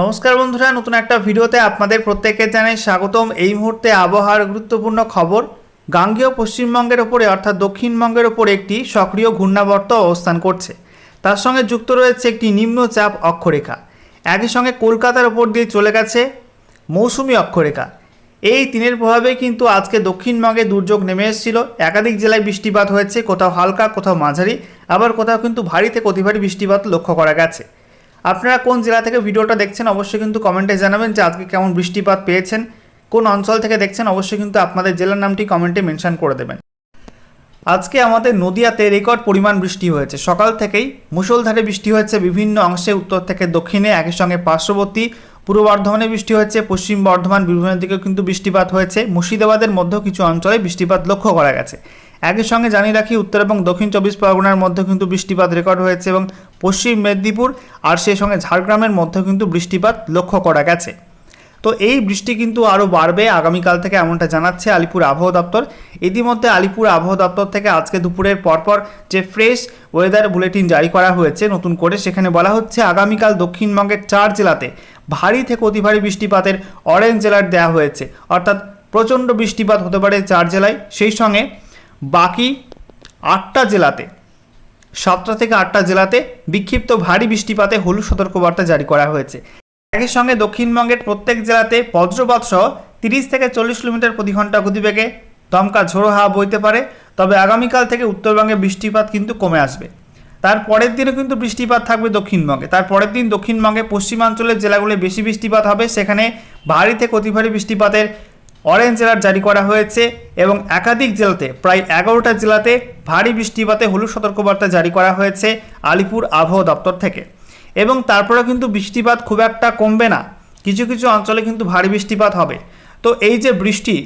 নমস্কার বন্ধুরা, নতুন একটা ভিডিওতে আপনাদের প্রত্যেককে জানাই স্বাগতম। এই মুহূর্তে আবহাওয়ার গুরুত্বপূর্ণ খবর, গাঙ্গেয় পশ্চিমবঙ্গের ওপরে অর্থাৎ দক্ষিণবঙ্গের ওপরে একটি সক্রিয় ঘূর্ণাবর্ত অবস্থান করছে। তার সঙ্গে যুক্ত রয়েছে একটি নিম্নচাপ অক্ষরেখা। একই সঙ্গে কলকাতার ওপর দিয়ে চলে গেছে মৌসুমি অক্ষরেখা। এই তিনের প্রভাবে কিন্তু আজকে দক্ষিণবঙ্গে দুর্যোগ নেমে এসেছিল। একাধিক জেলায় বৃষ্টিপাত হয়েছে, কোথাও হালকা, কোথাও মাঝারি। আবার কোথাও কিন্তু ভারী থেকে অতি ভারী বৃষ্টিপাত লক্ষ্য করা গেছে। আপনারা কোন জেলা থেকে ভিডিওটা দেখছেন অবশ্যই কিন্তু কমেন্টে জানাবেন যে আজকে কেমন বৃষ্টিপাত পেয়েছেন। কোন অঞ্চল থেকে দেখছেন অবশ্যই কিন্তু আপনাদের জেলার নামটি কমেন্টে মেনশন করে দেবেন। আজকে আমাদের নদিয়াতে রেকর্ড পরিমাণ বৃষ্টি হয়েছে। সকাল থেকেই মুষলধারে বৃষ্টি হয়েছে বিভিন্ন অংশে, উত্তর থেকে দক্ষিণে একই সঙ্গে পার্শ্ববর্তী পূর্ব বর্ধমানে বৃষ্টি হয়েছে, পশ্চিম বর্ধমান বীরভূমের দিকেও কিন্তু বৃষ্টিপাত হয়েছে। মুর্শিদাবাদের মধ্যেও কিছু অঞ্চলে বৃষ্টিপাত লক্ষ্য করা গেছে। একই সঙ্গে জানিয়ে রাখি, উত্তর এবং দক্ষিণ চব্বিশ পরগনার মধ্যে কিন্তু বৃষ্টিপাত রেকর্ড হয়েছে এবং পশ্চিম মেদিনীপুর আর সেই সঙ্গে ঝাড়গ্রামের মধ্যেও কিন্তু বৃষ্টিপাত লক্ষ্য করা গেছে। তো এই বৃষ্টি কিন্তু আরও বাড়বে, আগামীকাল থেকে এমনটা জানাচ্ছে আলিপুর আবহাওয়া দপ্তর। ইতিমধ্যে আলিপুর আবহাওয়া দপ্তর থেকে আজকে দুপুরের পরপর যে ফ্রেশ ওয়েদার বুলেটিন জারি করা হয়েছে, নতুন করে সেখানে বলা হচ্ছে আগামীকাল দক্ষিণবঙ্গের চার জেলাতে ভারী থেকে অতি ভারী বৃষ্টিপাতের অরেঞ্জ অ্যালার্ট দেওয়া হয়েছে। অর্থাৎ প্রচণ্ড বৃষ্টিপাত হতে পারে চার জেলায়। সেই সঙ্গে বাকি আটটা জেলাতে সাতটা থেকে আটটা জেলাতে বিক্ষিপ্ত ভারী বৃষ্টিপাতে হলুদ সতর্কবার্তা জারি করা হয়েছে। একই সঙ্গে দক্ষিণবঙ্গের প্রত্যেক জেলাতে বজ্রপাত সহ তিরিশ থেকে চল্লিশ কিলোমিটার প্রতি ঘণ্টা গতিবেগে দমকা ঝোড়ো হাওয়া বইতে পারে, তবে আগামীকাল থেকে উত্তরবঙ্গে বৃষ্টিপাত কিন্তু কমে আসবে। তার পরের দিনও কিন্তু বৃষ্টিপাত থাকবে দক্ষিণবঙ্গে। তার পরের দিন দক্ষিণবঙ্গে পশ্চিমাঞ্চলের জেলাগুলো বেশি বৃষ্টিপাত হবে, সেখানে ভারী থেকে অতি ভারী বৃষ্টিপাতের অরেঞ্জ অ্যালার্ট জারি করা হয়েছে এবং একাধিক জেলাতে প্রায় এগারোটা জেলাতে ভারী বৃষ্টিপাতে হলুদ সতর্কবার্তা জারি করা হয়েছে আলিপুর আবহাওয়া দপ্তর থেকে। এবং তারপরে কিন্তু বৃষ্টিপাত খুব একটা কমবে না। কিছু কিছু অঞ্চলে কিন্তু ভারী বৃষ্টিপাত হবে। তো এই যে বৃষ্টি,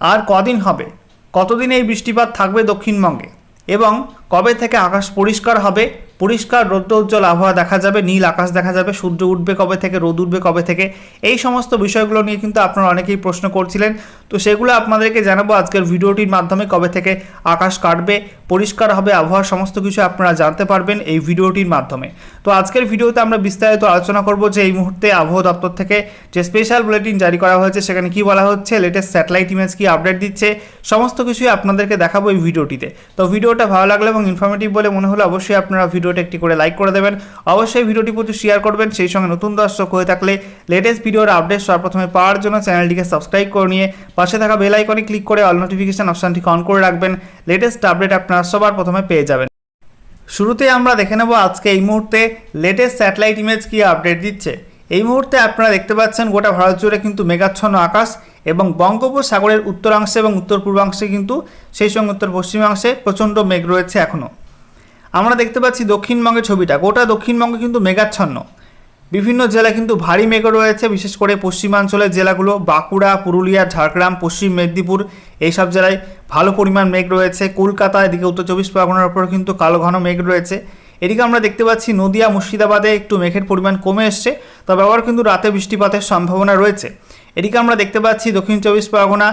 আর কদিন হবে? কতদিন এই বৃষ্টিপাত থাকবে দক্ষিণবঙ্গে? এবং কবে থেকে আকাশ পরিষ্কার হবে? পরিষ্কার রৌদ্রোজ্জ্বল আবহাওয়া দেখা যাবে, নীল আকাশ দেখা যাবে, সূর্য উঠবে কবে থেকে, রোদ উঠবে কবে থেকে? এই সমস্ত বিষয়গুলো নিয়ে কিন্তু আপনারা অনেকেই প্রশ্ন করছিলেন। তো সেগুলো আপনাদেরকে জানাব আজকের ভিডিওটির মাধ্যমে, কবে থেকে আকাশ কাটবে, পরিষ্কার হবে, আবহাওয়ার সমস্ত কিছু আপনারা জানতে পারবেন এই ভিডিওটির মাধ্যমে। তো আজকের ভিডিওতে আমরা বিস্তারিত আলোচনা করব যে এই মুহূর্তে আবহাওয়া দপ্তর থেকে যে স্পেশাল বুলেটিন জারি করা হয়েছে, সেখানে কি বলা হচ্ছে লেটেস্ট স্যাটেলাইট ইমেজ কি আপডেট দিচ্ছে, সমস্ত কিছুই আপনাদেরকে দেখাবো এই ভিডিওটিতে। তো ভিডিওটা ভালো লাগলে এবং ইনফরমেটিভ বলে মনে হলে অবশ্যই আপনারা ভিডিওটা একটি করে লাইক করে দেবেন। অবশ্যই ভিডিওটি প্রচুর শেয়ার করবেন, সেই সঙ্গে নতুন দর্শক হয়ে থাকলে লেটেস্ট ভিডিওর আপডেট সর্বপ্রথমে পাওয়ার জন্য চ্যানেলটিকে সাবস্ক্রাইব করে নিয়ে পাশে থাকা বেল আইকনে ক্লিক করে অল নোটিফিকেশন অপশানটিকে অন করে রাখবেন। লেটেস্ট আপডেট আপনারা সবার প্রথমে পেয়ে যাবেন। শুরুতে আমরা দেখে নেব আজকে এই মুহূর্তে লেটেস্ট স্যাটেলাইট ইমেজ কি আপডেট দিচ্ছে। এই মুহূর্তে আপনারা দেখতে পাচ্ছেন গোটা ভারত জুড়ে কিন্তু মেঘাচ্ছন্ন আকাশ এবং বঙ্গোপসাগরের উত্তরাংশে এবং উত্তর পূর্বাংশে কিন্তু সেই সঙ্গে উত্তর পশ্চিমাংশে প্রচণ্ড মেঘ রয়েছে এখনও আমরা দেখতে পাচ্ছি দক্ষিণবঙ্গের ছবিটা। গোটা দক্ষিণবঙ্গে কিন্তু মেঘাচ্ছন্ন। বিভিন্ন জেলায় কিন্তু ভারী মেঘ রয়েছে, বিশেষ করে পশ্চিমাঞ্চলের জেলাগুলো বাঁকুড়া, পুরুলিয়া, ঝাড়গ্রাম, পশ্চিম মেদিনীপুর এইসব জেলায় ভালো পরিমাণ মেঘ রয়েছে। কলকাতা এদিকে উত্তর চব্বিশ পরগনার ওপর কিন্তু কালো ঘন মেঘ রয়েছে। এদিকে আমরা দেখতে পাচ্ছি নদিয়া, মুর্শিদাবাদে একটু মেঘের পরিমাণ কমে এসছে, তবে আবার কিন্তু রাতে বৃষ্টিপাতের সম্ভাবনা রয়েছে। এদিকে আমরা দেখতে পাচ্ছি দক্ষিণ চব্বিশ পরগনা,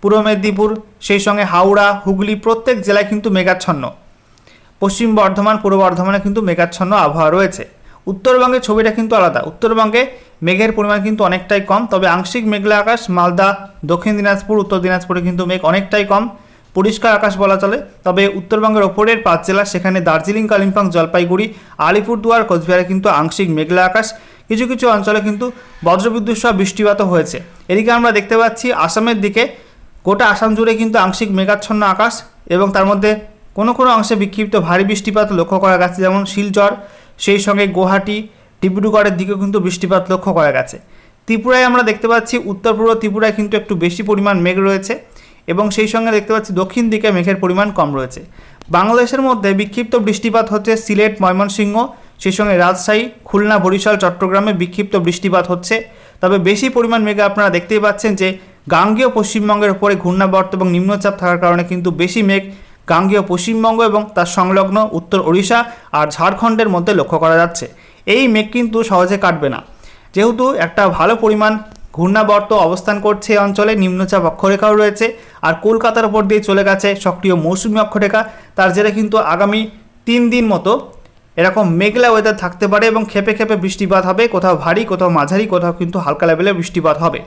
পূর্ব মেদিনীপুর, সেই সঙ্গে হাওড়া, হুগলি প্রত্যেক জেলায় কিন্তু মেঘাচ্ছন্ন। পশ্চিম বর্ধমান, পূর্ব বর্ধমানে কিন্তু মেঘাচ্ছন্ন আবহাওয়া রয়েছে। উত্তরবঙ্গের ছবিটা কিন্তু আলাদা। উত্তরবঙ্গে মেঘের পরিমাণ কিন্তু অনেকটাই কম, তবে আংশিক মেঘলা আকাশ, মালদা, দক্ষিণ দিনাজপুর, উত্তর দিনাজপুরে কিন্তু মেঘ অনেকটাই কম। পরিষ্কার আকাশ বলা চলে। তবে উত্তরবঙ্গের ওপরের পাঁচ জেলা, সেখানে দার্জিলিং, কালিম্পং, জলপাইগুড়ি, আলিপুরদুয়ার, কোচবিহারে কিন্তু আংশিক মেঘলা আকাশ। কিছু কিছু অঞ্চলে কিন্তু বজ্রবিদ্যুৎ সহ বৃষ্টিপাতও হয়েছে। এদিকে আমরা দেখতে পাচ্ছি, আসামের দিকে গোটা আসাম জুড়ে কিন্তু আংশিক মেঘাচ্ছন্ন আকাশ এবং তার মধ্যে কোনো কোনো অংশে বিক্ষিপ্ত ভারী বৃষ্টিপাত লক্ষ্য করা গেছে, যেমন শিলচর, সেই সঙ্গে গুয়াহাটি, ডিব্রুগড়ের দিকেও কিন্তু বৃষ্টিপাত লক্ষ্য করা গেছে। ত্রিপুরায় আমরা দেখতে পাচ্ছি উত্তর পূর্ব ত্রিপুরায় কিন্তু একটু বেশি পরিমাণ মেঘ রয়েছে। এবং সেই সঙ্গে দেখতে পাচ্ছি দক্ষিণ দিকে মেঘের পরিমাণ কম রয়েছে। বাংলাদেশের মধ্যে বিক্ষিপ্ত বৃষ্টিপাত হচ্ছে সিলেট, ময়মনসিংহ, সেই সঙ্গে রাজশাহী, খুলনা, বরিশাল, চট্টগ্রামে বিক্ষিপ্ত বৃষ্টিপাত হচ্ছে। তবে বেশি পরিমাণ মেঘে আপনারা দেখতেই পাচ্ছেন যে গাঙ্গেয় পশ্চিমবঙ্গের উপরে ঘূর্ণাবর্ত এবং নিম্নচাপ থাকার কারণে কিন্তু বেশি মেঘ গাঙ্গেয় পশ্চিমবঙ্গ এবং তার সংলগ্ন উত্তর ওড়িশা আর ঝাড়খণ্ডের মধ্যে লক্ষ্য করা যাচ্ছে। এই মেঘ কিন্তু সহজে কাটবে না। যেহেতু একটা ভালো পরিমাণ ঘূর্ণাবর্ত অবস্থান করছে অঞ্চলে, নিম্নচাপ অক্ষরেখাও রয়েছে আর কলকাতার উপর দিয়ে চলে গেছে সক্রিয় মৌসুমি অক্ষরেখা। তার জেরে কিন্তু আগামী তিন দিন মতো এরকম মেঘলা ওয়েদার থাকতে পারে এবং খেপে খেপে বৃষ্টিপাত হবে। কোথাও ভারী, কোথাও মাঝারি, কোথাও কিন্তু হালকা লেভেলে বৃষ্টিপাত হবে।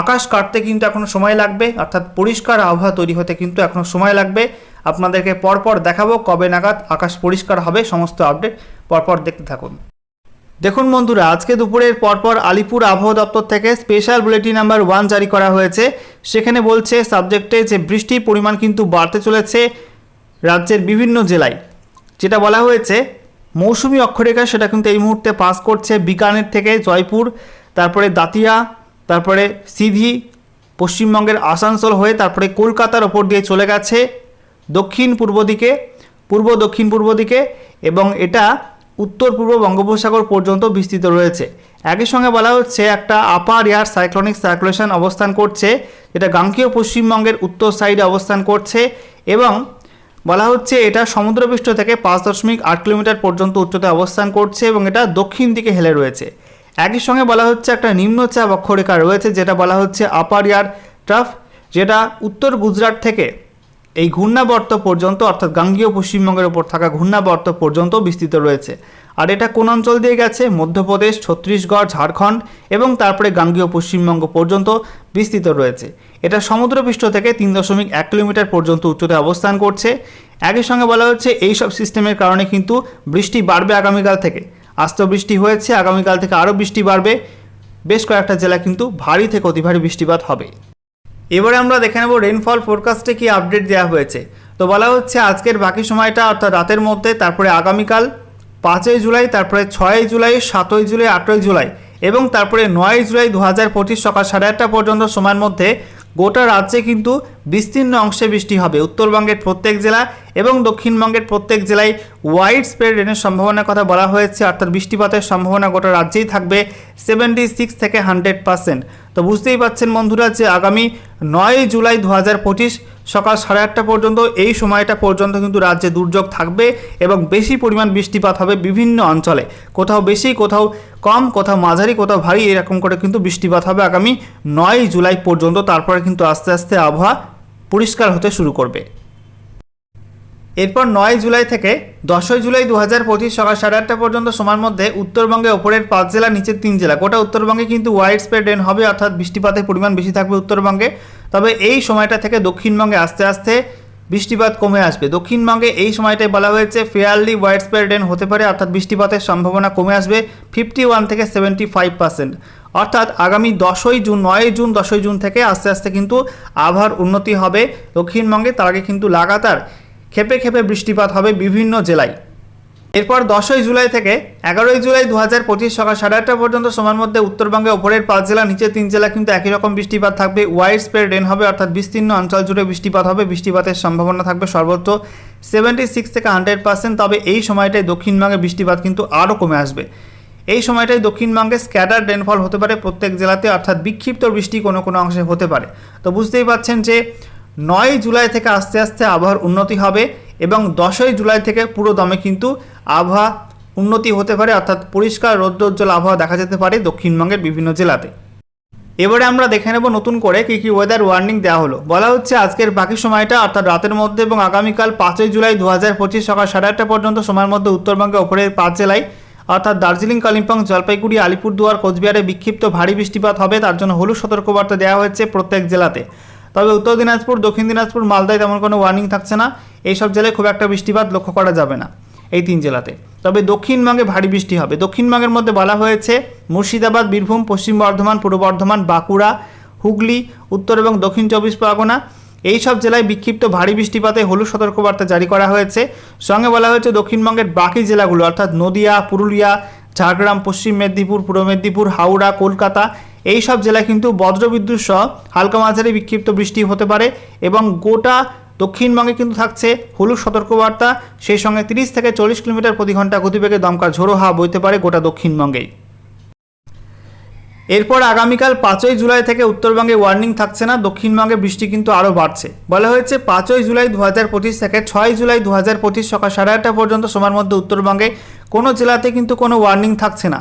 আকাশ কাটতে কিন্তু এখনও সময় লাগবে, অর্থাৎ পরিষ্কার আবহাওয়া তৈরি হতে কিন্তু এখনও সময় লাগবে। আপনাদেরকে পরপর দেখাবো কবে নাগাদ আকাশ পরিষ্কার হবে, সমস্ত আপডেট পরপর দেখতে থাকুন। দেখুন বন্ধুরা, আজকে দুপুরের পরপর আলিপুর আবহাওয়া দপ্তর থেকে স্পেশাল বুলেটিন নাম্বার ওয়ান জারি করা হয়েছে। সেখানে বলছে সাবজেক্টে যে বৃষ্টির পরিমাণ কিন্তু বাড়তে চলেছে রাজ্যের বিভিন্ন জেলায়। যেটা বলা হয়েছে, মৌসুমি অক্ষরেখা সেটা কিন্তু এই মুহূর্তে পাস করছে বিকানের থেকে জয়পুর, তারপরে দাতিয়া, তারপরে সিধি, পশ্চিমবঙ্গের আসানসোল হয়ে তারপরে কলকাতার ওপর দিয়ে চলে গেছে দক্ষিণ পূর্ব দিকে, পূর্ব দক্ষিণ পূর্ব দিকে এবং এটা উত্তর পূর্ব বঙ্গোপসাগর পর্যন্ত বিস্তৃত রয়েছে। একই সঙ্গে বলা হচ্ছে, একটা আপার এয়ার সাইক্লোনিক সার্কুলেশন অবস্থান করছে, যেটা গাঙ্গীয় পশ্চিমবঙ্গের উত্তর সাইডে অবস্থান করছে এবং বলা হচ্ছে, এটা সমুদ্রপৃষ্ঠ থেকে পাঁচ দশমিক আট কিলোমিটার পর্যন্ত উচ্চতায় অবস্থান করছে এবং এটা দক্ষিণ দিকে হেলে রয়েছে। একই সঙ্গে বলা হচ্ছে, একটা নিম্নচাপ অক্ষরেখা রয়েছে, যেটা বলা হচ্ছে আপার এয়ার ট্রাফ, যেটা উত্তর গুজরাট থেকে এই ঘূর্ণাবর্ত পর্যন্ত, অর্থাৎ গাঙ্গীয় পশ্চিমবঙ্গের ওপর থাকা ঘূর্ণাবর্ত পর্যন্ত বিস্তৃত রয়েছে। আর এটা কোন অঞ্চল দিয়ে গেছে? মধ্যপ্রদেশ, ছত্তিশগড়, ঝাড়খণ্ড এবং তারপরে গাঙ্গীয় পশ্চিমবঙ্গ পর্যন্ত বিস্তৃত রয়েছে। এটা সমুদ্রপৃষ্ঠ থেকে তিন দশমিক এক কিলোমিটার পর্যন্ত উচ্চতায় অবস্থান করছে। একই সঙ্গে বলা হচ্ছে এই সব সিস্টেমের কারণে কিন্তু বৃষ্টি বাড়বে আগামীকাল থেকে। আস্ত বৃষ্টি হয়েছে, আগামীকাল থেকে আরও বৃষ্টি বাড়বে। বেশ কয়েকটা জেলা কিন্তু ভারী থেকে অতি ভারী বৃষ্টিপাত হবে। এবারে আমরা দেখে নেব রেনফল ফোরকাস্টে কি আপডেট দেওয়া হয়েছে। তো বলা হচ্ছে আজকের বাকি সময়টা অর্থাৎ রাতের মধ্যে, তারপরে আগামীকাল পাঁচই জুলাই, তারপরে ছয়ই জুলাই, সাতই জুলাই, আটই জুলাই এবং তারপরে নয়ই জুলাই দু হাজার পঁচিশ সকাল সাড়ে আটটা পর্যন্ত সময়ের মধ্যে গোটা রাজ্যে কিন্তু বিস্তীর্ণ অংশে বৃষ্টি হবে। উত্তরবঙ্গের প্রত্যেক জেলা এবং দক্ষিণবঙ্গের প্রত্যেক জেলায় ওয়াইড স্প্রেড রেনের সম্ভাবনার কথা বলা হয়েছে। অর্থাৎ বৃষ্টিপাতের সম্ভাবনা গোটা রাজ্যেই থাকবে সেভেন্টি সিক্স থেকে হান্ড্রেড পার্সেন্ট তো বুঝতেই পাচ্ছেন বন্ধুরা যে আগামী নয় জুলাই দু হাজার পঁচিশ সকাল সাড়ে আটটা পর্যন্ত, এই সময়টা পর্যন্ত কিন্তু রাজ্যে দুর্যোগ থাকবে এবং বেশি পরিমাণ বৃষ্টিপাত হবে বিভিন্ন অঞ্চলে। কোথাও বেশি, কোথাও কম, কোথাও মাঝারি, কোথাও ভারী, এরকম করে কিন্তু বৃষ্টিপাত হবে আগামী নয় জুলাই পর্যন্ত। তারপরে কিন্তু আস্তে আস্তে আবহাওয়া পরিষ্কার হতে শুরু করবে। এরপর নয় জুলাই থেকে দশই জুলাই দু হাজার পঁচিশ সকাল সাড়ে আটটা পর্যন্ত সময়ের মধ্যে উত্তরবঙ্গে ওপরের পাঁচ জেলা, নিচের তিন জেলা। গোটা উত্তরবঙ্গে কিন্তু ওয়াইড স্প্রেড রেন হবে, অর্থাৎ বৃষ্টিপাতের পরিমাণ বেশি থাকবে উত্তরবঙ্গে। তবে এই সময়টা থেকে দক্ষিণবঙ্গে আস্তে আস্তে বৃষ্টিপাত কমে আসবে। দক্ষিণবঙ্গে এই সময়টায় বলা হয়েছে ফেয়ারলি ওয়াইড স্প্রেড রেন হতে পারে, অর্থাৎ বৃষ্টিপাতের সম্ভাবনা কমে আসবে ফিফটি ওয়ান থেকে সেভেন্টি ফাইভ পার্সেন্ট অর্থাৎ আগামী দশই জুন নয়ই জুন, দশই জুন থেকে আস্তে আস্তে কিন্তু আবহাওয়ার উন্নতি হবে দক্ষিণবঙ্গে। তার আগে কিন্তু লাগাতার খেপে খেপে বৃষ্টিপাত হবে বিভিন্ন জেলায়। এরপর দশই জুলাই থেকে এগারোই জুলাই দু হাজার পঁচিশ সকাল সাড়ে আটটা পর্যন্ত সময়ের মধ্যে উত্তরবঙ্গে ওপরের পাঁচ জেলা নিচে তিন জেলা কিন্তু একই রকম বৃষ্টিপাত থাকবে। ওয়াইড স্প্রেড রেন হবে, অর্থাৎ বিস্তীর্ণ অঞ্চল জুড়ে বৃষ্টিপাত হবে। বৃষ্টিপাতের সম্ভাবনা থাকবে সর্বোচ্চ সেভেন্টি সিক্স থেকে হান্ড্রেড পার্সেন্ট তবে এই সময়টায় দক্ষিণবঙ্গে বৃষ্টিপাত কিন্তু আরও কমে আসবে। এই সময়টায় দক্ষিণবঙ্গে স্ক্যাটার রেনফল হতে পারে প্রত্যেক জেলাতে, অর্থাৎ বিক্ষিপ্ত বৃষ্টি কোনো কোনো অংশে হতে পারে। তো বুঝতেই পারছেন যে নয় জুলাই থেকে আস্তে আস্তে আবহাওয়ার উন্নতি হবে এবং দশই জুলাই থেকে পুরো দমে কিন্তু আবহাওয়া উন্নতি হতে পারে, অর্থাৎ পরিষ্কার রৌদ্রোজ্জ্বল আবহাওয়া দেখা যেতে পারে দক্ষিণবঙ্গের বিভিন্ন জেলাতে। এবারে আমরা দেখে নেব নতুন করে কী কী ওয়েদার ওয়ার্নিং দেওয়া হলো। বলা হচ্ছে আজকের বাকি সময়টা, অর্থাৎ রাতের মধ্যে এবং আগামীকাল পাঁচই জুলাই দু হাজার পঁচিশ সকাল সাড়ে আটটা পর্যন্ত সময়ের মধ্যে উত্তরবঙ্গে ওপরের পাঁচ জেলায়, অর্থাৎ দার্জিলিং, কালিম্পং, জলপাইগুড়ি, আলিপুরদুয়ার, কোচবিহারে বিক্ষিপ্ত ভারী বৃষ্টিপাত হবে। তার জন্য হলুদ সতর্কবার্তা দেওয়া হয়েছে প্রত্যেক জেলাতে। তবে উত্তর দিনাজপুর, দক্ষিণ দিনাজপুর, মালদায় তেমন কোনো ওয়ার্নিং থাকছে না। এই সব জেলায় খুব একটা বৃষ্টিপাত লক্ষ্য করা যাবে না এই তিন জেলাতে। তবে দক্ষিণবঙ্গে ভারী বৃষ্টি হবে। দক্ষিণবঙ্গের মধ্যে বলা হয়েছে, মুর্শিদাবাদ, বীরভূম, পশ্চিম বর্ধমান, পূর্ব বর্ধমান, বাঁকুড়া, হুগলি, উত্তর এবং দক্ষিণ চব্বিশ পরগনা এই সব জেলায় বিক্ষিপ্ত ভারী বৃষ্টিপাতে হলুদ সতর্কবার্তা জারি করা হয়েছে। সঙ্গে বলা হয়েছে, দক্ষিণবঙ্গের বাকি জেলাগুলো, অর্থাৎ নদিয়া, পুরুলিয়া, ঝাড়গ্রাম, পশ্চিম মেদিনীপুর, পূর্ব মেদিনীপুর, হাওড়া, কলকাতা এই সব জেলায় কিন্তু বজ্রবিদ্যুৎ সহ হালকা মাঝারি বিক্ষিপ্ত বৃষ্টি হতে পারে এবং গোটা দক্ষিণবঙ্গে কিন্তু থাকছে হলুদ সতর্কবার্তা। সেই সঙ্গে তিরিশ থেকে চল্লিশ কিলোমিটার প্রতি ঘণ্টা গতিবেগে দমকা ঝোড়ো হাওয়া বইতে পারে গোটা দক্ষিণবঙ্গেই। এরপর আগামীকাল পাঁচই জুলাই থেকে উত্তরবঙ্গে ওয়ার্নিং থাকছে না, দক্ষিণবঙ্গে বৃষ্টি কিন্তু আরও বাড়ছে। বলা হয়েছে, পাঁচই জুলাই দু হাজার পঁচিশ থেকে ছয় জুলাই দু হাজার পঁচিশ সকাল সাড়ে আটটা পর্যন্ত সময়ের মধ্যে উত্তরবঙ্গে কোনো জেলাতে কিন্তু কোনো ওয়ার্নিং থাকছে না।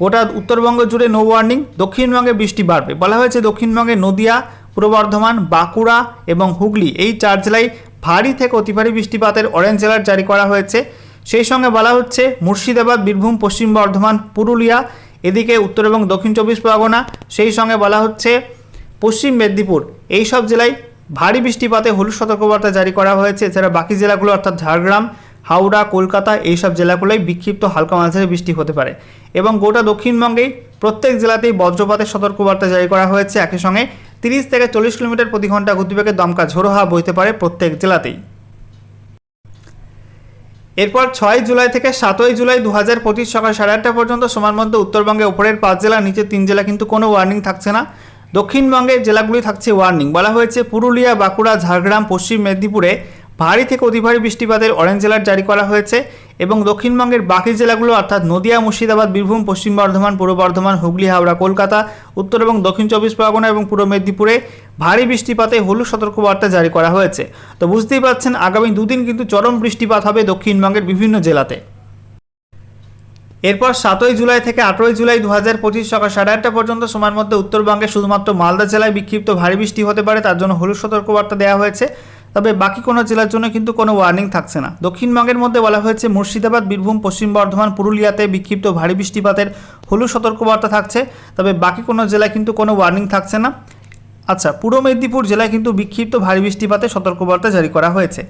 গোটা উত্তরবঙ্গ জুড়ে নো ওয়ার্নিং দক্ষিণবঙ্গে বৃষ্টি বাড়বে। বলা হয়েছে দক্ষিণবঙ্গে নদিয়া, পূর্ব বর্ধমান, বাঁকুড়া এবং হুগলি এই চার জেলায় ভারী থেকে অতি ভারী বৃষ্টিপাতের অরেঞ্জ অ্যালার্ট জারি করা হয়েছে। সেই সঙ্গে বলা হচ্ছে মুর্শিদাবাদ, বীরভূম, পশ্চিম বর্ধমান, পুরুলিয়া, এদিকে উত্তর এবং দক্ষিণ চব্বিশ পরগনা, সেই সঙ্গে বলা হচ্ছে পশ্চিম মেদিনীপুর, এই সব জেলায় ভারী বৃষ্টিপাতে হলুদ সতর্কবার্তা জারি করা হয়েছে। এছাড়া বাকি জেলাগুলো অর্থাৎ ঝাড়গ্রাম হাওড়া, কলকাতা এইসব জেলাগুলোয় বিক্ষিপ্ত হালকা মাঝারি বৃষ্টি হতে পারে এবং গোটা দক্ষিণবঙ্গেই প্রত্যেক জেলাতেই বজ্রপাতের সতর্কবার্তা জারি করা হয়েছে। একই সঙ্গে তিরিশ থেকে চল্লিশ কিলোমিটার প্রতি ঘণ্টা গতিবেগে দমকা ঝোড়ো হাওয়া বইতে পারে প্রত্যেক জেলাতেই। এরপর ছয় জুলাই থেকে সাতই জুলাই দু হাজার পঁচিশ সকাল সাড়ে আটটা পর্যন্ত সময়ের মধ্যে উত্তরবঙ্গে উপরের পাঁচ জেলা নিচে তিন জেলা কিন্তু কোনো ওয়ার্নিং থাকছে না। দক্ষিণবঙ্গের জেলাগুলি থাকছে ওয়ার্নিং বলা হয়েছে, পুরুলিয়া, বাঁকুড়া, ঝাড়গ্রাম, পশ্চিম মেদিনীপুরে ভারী থেকে অতি ভারী বৃষ্টিপাতের অরেঞ্জ অ্যালার্ট জারি করা হয়েছে এবং দক্ষিণবঙ্গের বাকি জেলাগুলো, অর্থাৎ নদিয়া, মুর্শিদাবাদ, বীরভূম, পশ্চিম বর্ধমান, পূর্ব বর্ধমান, হুগলি, হাওড়া, কলকাতা, উত্তর এবং দক্ষিণ চব্বিশ পরগনা এবং পূর্ব মেদিনীপুরে ভারী বৃষ্টিপাতে হলুদ সতর্কবার্তা জারি করা হয়েছে। তো বুঝতেই পারছেন, আগামী দুদিন কিন্তু চরম বৃষ্টিপাত হবে দক্ষিণবঙ্গের বিভিন্ন জেলাতে। এরপর সাতই জুলাই থেকে আটই জুলাই দু হাজার পঁচিশ সকাল সাড়ে আটটা পর্যন্ত সময়ের মধ্যে উত্তরবঙ্গে শুধুমাত্র মালদা জেলায় বিক্ষিপ্ত ভারী বৃষ্টি হতে পারে, তার জন্য হলুদ সতর্কবার্তা দেওয়া হয়েছে। তবে বাকি কোনো জেলার জন্য কিন্তু কোনো ওয়ার্নিং থাকছে না। দক্ষিণবঙ্গের মধ্যে বলা হয়েছে, মুর্শিদাবাদ, বীরভূম, পশ্চিম বর্ধমান, পুরুলিয়াতে বিক্ষিপ্ত ভারী বৃষ্টিপাতের হলুদ সতর্কবার্তা থাকছে, তবে বাকি কোনো জেলায় কিন্তু কোনো ওয়ার্নিং থাকছে না। আচ্ছা পূর্ব মেদিনীপুর জেলায় কিন্তু বিক্ষিপ্ত ভারী বৃষ্টিপাতে সতর্কবার্তা জারি করা হয়েছে।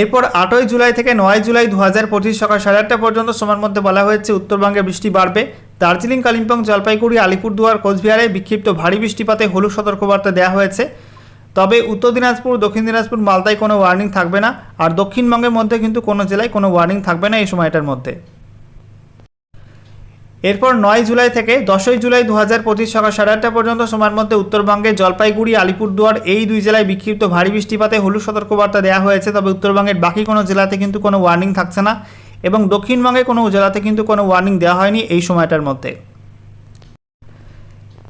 এরপর আটই জুলাই থেকে নয় জুলাই দু হাজার পঁচিশ সকাল সাড়ে আটটা পর্যন্ত সময়ের মধ্যে বলা হয়েছে, উত্তরবঙ্গে বৃষ্টি বাড়বে। দার্জিলিং, কালিম্পং, জলপাইগুড়ি, আলিপুরদুয়ার, কোচবিহারে বিক্ষিপ্ত ভারী বৃষ্টিপাতে হলুদ সতর্কবার্তা দেওয়া হয়েছে। তবে উত্তর দিনাজপুর, দক্ষিণ দিনাজপুর, মালদায় কোনো ওয়ার্নিং থাকবে না। আর দক্ষিণবঙ্গের মধ্যে কিন্তু কোনো জেলায় কোনো ওয়ার্নিং থাকবে না এই সময়টার মধ্যে। এরপর নয় জুলাই থেকে দশই জুলাই দু হাজার পঁচিশ সকাল সাড়ে আটটা পর্যন্ত সময়ের মধ্যে উত্তরবঙ্গে জলপাইগুড়ি, আলিপুরদুয়ার এই দুই জেলায় বিক্ষিপ্ত ভারী বৃষ্টিপাতে হলুদ সতর্কবার্তা দেওয়া হয়েছে, তবে উত্তরবঙ্গের বাকি কোনো জেলাতে কিন্তু কোনো ওয়ার্নিং থাকছে না এবং দক্ষিণবঙ্গে কোনো জেলাতে কিন্তু কোনো ওয়ার্নিং দেওয়া হয়নি এই সময়টার মধ্যে।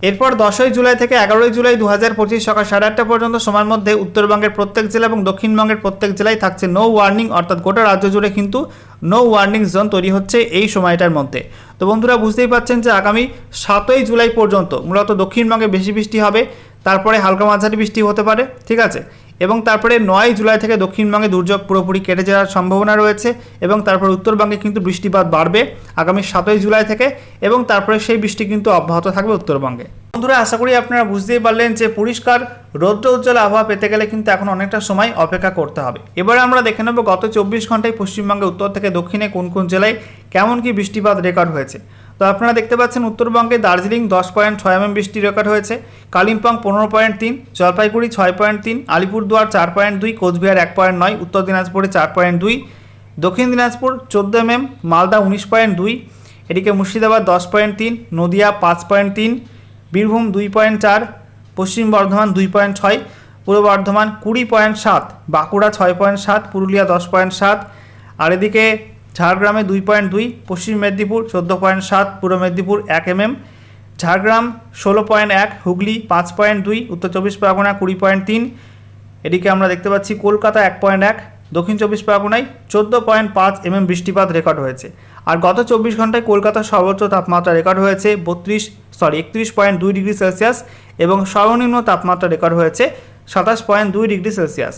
এরপর দশই জুলাই থেকে এগারোই জুলাই দু হাজার পঁচিশ সকাল সাড়ে আটটা পর্যন্ত সময়ের মধ্যে উত্তরবঙ্গের প্রত্যেক জেলা এবং দক্ষিণবঙ্গের প্রত্যেক জেলায় থাকছে নো ওয়ার্নিং অর্থাৎ গোটা রাজ্য জুড়ে কিন্তু নো ওয়ার্নিং জোন তৈরি হচ্ছে এই সময়টার মধ্যে। তো বন্ধুরা, বুঝতেই পারছেন যে আগামী সাতই জুলাই পর্যন্ত মূলত দক্ষিণবঙ্গে বেশি বৃষ্টি হবে, তারপরে হালকা মাঝারি বৃষ্টি হতে পারে, ঠিক আছে? এবং তারপরে নয় জুলাই থেকে দক্ষিণবঙ্গে দুর্যোগ পুরোপুরি কেটে যাওয়ার সম্ভাবনা রয়েছে এবং তারপর উত্তরবঙ্গে কিন্তু বৃষ্টিপাত বাড়বে আগামী সাতই জুলাই থেকে এবং তারপরে সেই বৃষ্টি কিন্তু অব্যাহত থাকবে উত্তরবঙ্গে। বন্ধুরা, আশা করি আপনারা বুঝতেই পারলেন যে পরিষ্কার, রৌদ্র উজ্জ্বল আবহাওয়া পেতে গেলে কিন্তু এখন অনেকটা সময় অপেক্ষা করতে হবে। এবারে আমরা দেখে নেব গত চব্বিশ ঘন্টায় পশ্চিমবঙ্গে উত্তর থেকে দক্ষিণে কোন কোন জেলায় কেমন কি বৃষ্টিপাত রেকর্ড হয়েছে। তো আপনারা দেখতে পাচ্ছেন উত্তরবঙ্গে দার্জিলিং দশ পয়েন্ট ছয় এমএম বৃষ্টি রেকর্ড হয়েছে, কালিম্পং পনেরো পয়েন্ট তিন, জলপাইগুড়ি ছয় পয়েন্ট তিন, আলিপুরদুয়ার চার পয়েন্ট দুই, কোচবিহার এক পয়েন্ট নয়, উত্তর দিনাজপুরে চার পয়েন্ট দুই, দক্ষিণ দিনাজপুর চোদ্দ এমএম, মালদা উনিশ পয়েন্ট দুই, এদিকে মুর্শিদাবাদ দশ পয়েন্ট তিন, নদিয়া পাঁচ পয়েন্ট তিন, বীরভূম দুই পয়েন্ট চার, পশ্চিম বর্ধমান দুই পয়েন্ট ছয়, পূর্ব বর্ধমান কুড়ি পয়েন্ট সাত, বাঁকুড়া ছয় পয়েন্ট সাত, পুরুলিয়া দশ পয়েন্ট সাত, আর এদিকে ঝাড়গ্রামে দুই পয়েন্ট দুই, পশ্চিম মেদিনীপুর চোদ্দ পয়েন্ট সাত, পূর্ব মেদিনীপুর এক এমএম। ঝাড়গ্রাম ষোলো পয়েন্ট এক, হুগলি পাঁচ পয়েন্ট দুই, উত্তর চব্বিশ পরগনা কুড়ি পয়েন্ট তিন। এদিকে আমরা দেখতে পাচ্ছি কলকাতা এক পয়েন্ট এক, দক্ষিণ চব্বিশ পরগনায় চোদ্দ পয়েন্ট পাঁচ এমএম বৃষ্টিপাত রেকর্ড হয়েছে। আর গত চব্বিশ ঘন্টায় কলকাতার সর্বোচ্চ তাপমাত্রা রেকর্ড হয়েছে বত্রিশ, সরি, একত্রিশ পয়েন্ট দুই ডিগ্রি সেলসিয়াস এবং সর্বনিম্ন তাপমাত্রা রেকর্ড হয়েছে সাতাশ পয়েন্ট দুই ডিগ্রি সেলসিয়াস।